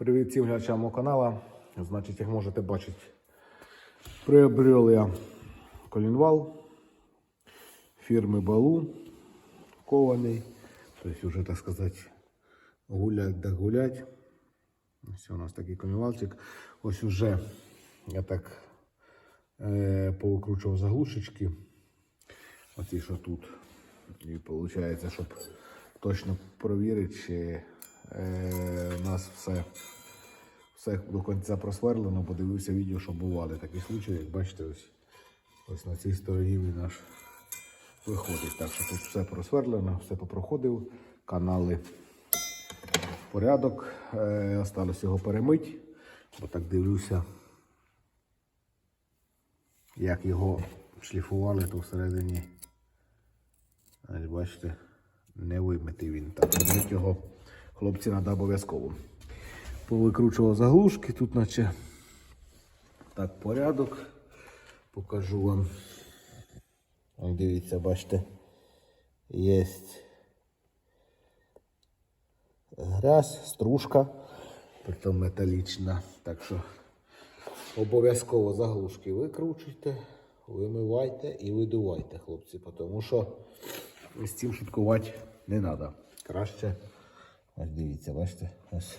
Привіт всім глядачам мого каналу. Значить, як можете бачити, приобрел я колінвал фірми Балу кований. Тобто вже, так сказати, гулять да гулять. Ось у нас такий колінвалчик. Ось уже я так е, повикручував заглушечки. Оці, що тут. І виходить, щоб точно провірити, чи у нас все, все до кінця просверлено. Подивився відео, що бували такі случаї, як бачите, ось, ось на цій стороні він наш виходить. Так що тут все просверлено, все попроходив, канали в порядок. Е, осталось його перемить, бо так дивлюся, як його шліфували, то всередині. Бачите, не вимитий він. Так, його хлопці треба обов'язково. Повикручував заглушки, тут наче так порядок. Покажу вам. Ось дивіться, бачите, є грязь, стружка, притом металічна. Так що обов'язково заглушки викручуйте, вимивайте і видувайте, хлопці, тому що з цим шуткувати не треба. Краще. Ось дивіться, бачите? Ось.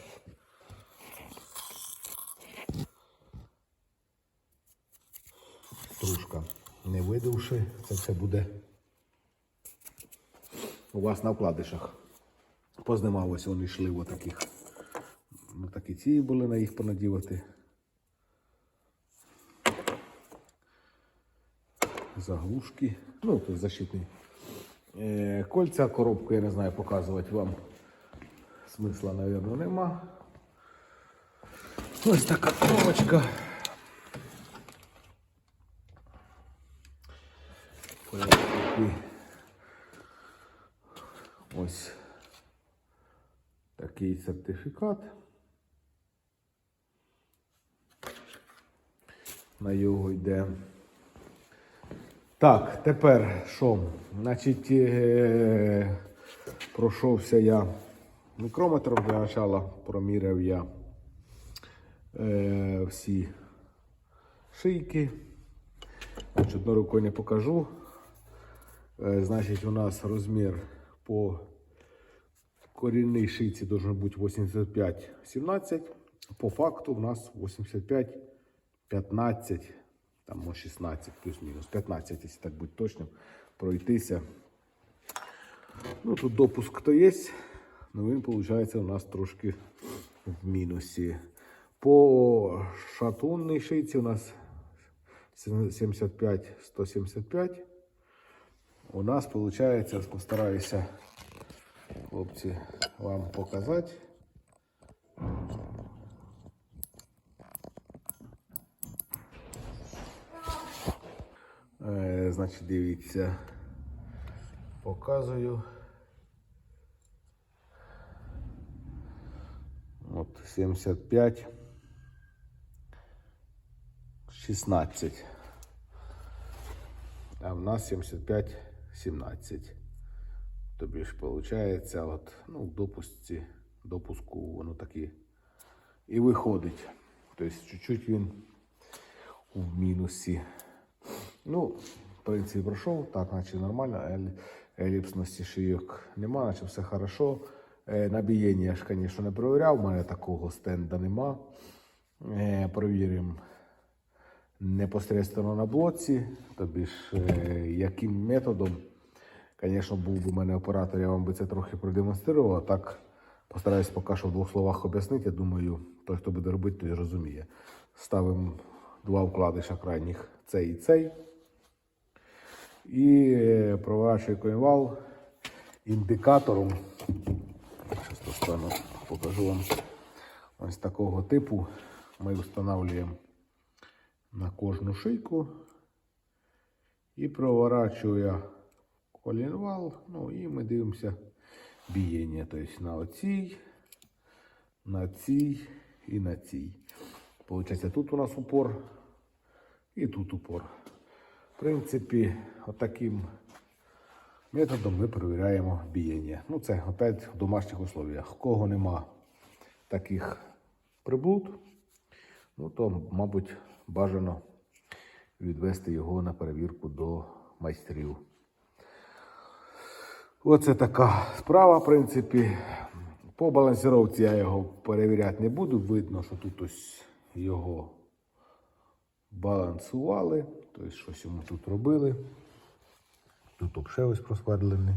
Стружка. Не видувши, це все буде у вас на вкладишах. Познімалось, вони йшли в таких. Ну, такі ці були на їх понадівати. Заглушки. Ну, тут защитний. Е, кольця, коробку, я не знаю, показувати вам смисла, мабуть, нема. Ось така коробочка. Ось такий сертифікат. На його йде. Так, тепер що? Значить, е- пройшовся я мікрометром для начала, проміряв я е- всі шийки. Одною рукою не покажу. Е, Значить, у нас розмір по корінній шийці должен бути 85-17. По факту у нас 85-15, там 16 плюс-мінус, 15, якщо так бути точним, пройтися. Ну, тут допуск то є, але він, виходить, у нас трошки в мінусі. По шатунній шийці у нас 75-175. У нас виходить, постараюся, хлопці, вам показати. Е, значить, дивіться, показую. 75, 16. А в нас 75, 17. Тобі ж виходить, от, ну, в допусці, допуску воно таки і виходить. Тобто чуть-чуть він в мінусі. Ну, в принципі, пройшов, так, наче нормально, еліпсності шийок нема, наче все хорошо. Е, Набієння я ж, звісно, не перевіряв, у мене такого стенда нема. Е, Провіримо непосередньо на блоці, тобі ж е, яким методом. Звісно, був би у мене оператор, я вам би це трохи продемонстрував. А так постараюсь поки що в двох словах об'яснити. Я думаю, той, хто буде робити, той розуміє. Ставимо два вкладиша крайніх цей і цей. І проворачую коінвал індикатором. Зараз достану, покажу вам ось такого типу. Ми встановлюємо на кожну шийку і проворачую колінвал. Ну і ми дивимося бієння. Тобто на оцій, на цій і на цій. Получається, тут у нас упор і тут упор. В принципі, отаким методом ми перевіряємо бієння. Ну, це опять в домашніх условиях. В кого нема таких приблуд, ну то, мабуть, бажано відвести його на перевірку до майстрів. Оце така справа, в принципі. По балансіровці я його перевіряти не буду. Видно, що тут ось його балансували, тобто щось йому тут робили. Тут взагалі ось просвердлений.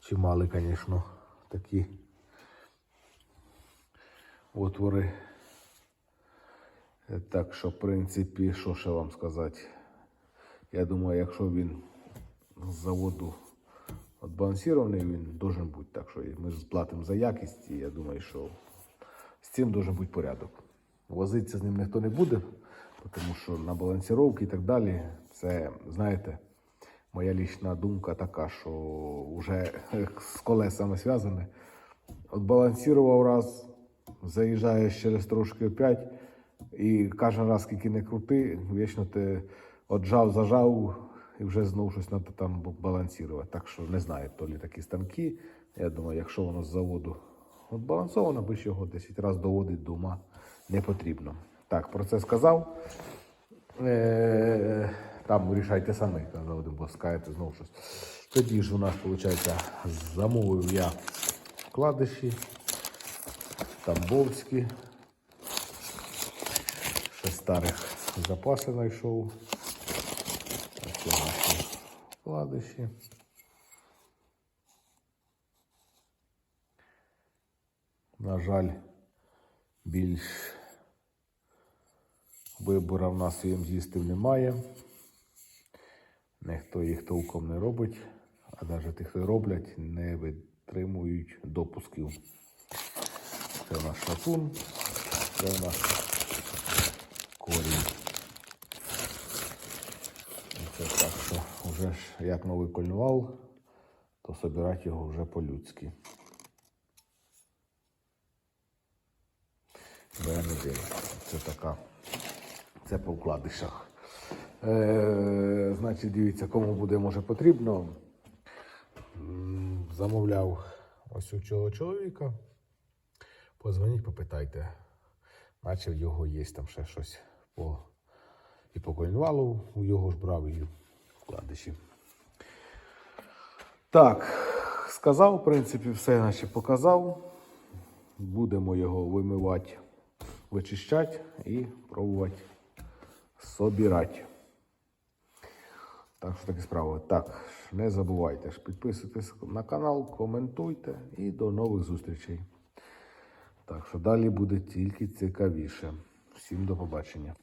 Чимали, звісно, такі отвори. Е, Так що, в принципі, що ще вам сказати? Я думаю, якщо він з заводу відбалансований, він должен бути. Так що ми сплатимо за якість, і я думаю, що з цим должен бути порядок. Возитися з ним ніхто не буде, тому що на балансіровки і так далі, це, знаєте, моя лічна думка така, що вже з колесами зв'язане. От балансував раз, заїжджаєш через трошки опять, і кожен раз, скільки не крути, вічно ти отжав, зажав, і вже знову щось треба там балансувати. Так що не знаю, то лі такі станки. Я думаю, якщо воно з заводу балансовано, би його 10 разів доводить до ума не потрібно. Так, про це сказав. Е, Там вирішайте самі, казав один бо скажете знову щось. Тоді ж у нас, виходить, замовив я вкладиші, тамбовські. Ще старих запаси знайшов. Ось наші вкладиші. На жаль, більш вибору в нас ємзістів немає. Ніхто їх толком не робить, а навіть тих, хто роблять, не витримують допусків. Це наш шатун, це у нас корінь. І Це так, що вже ж як новий кольнувал, то собирати його вже по-людськи. Це така. Це по вкладишах. Е, значить, дивіться, кому буде може потрібно. Замовляв ось у цього чоловіка. Позвоніть, попитайте. Наче в його є там ще щось по і по кольнвалу, у його ж брав і вкладиші. Так, сказав, в принципі, все наче показав. Будемо його вимивати, вичищати і пробувати собирати. Так що такі справи. Так, не забувайте ж підписуйтесь на канал, коментуйте і до нових зустрічей. Так що далі буде тільки цікавіше. Всім до побачення.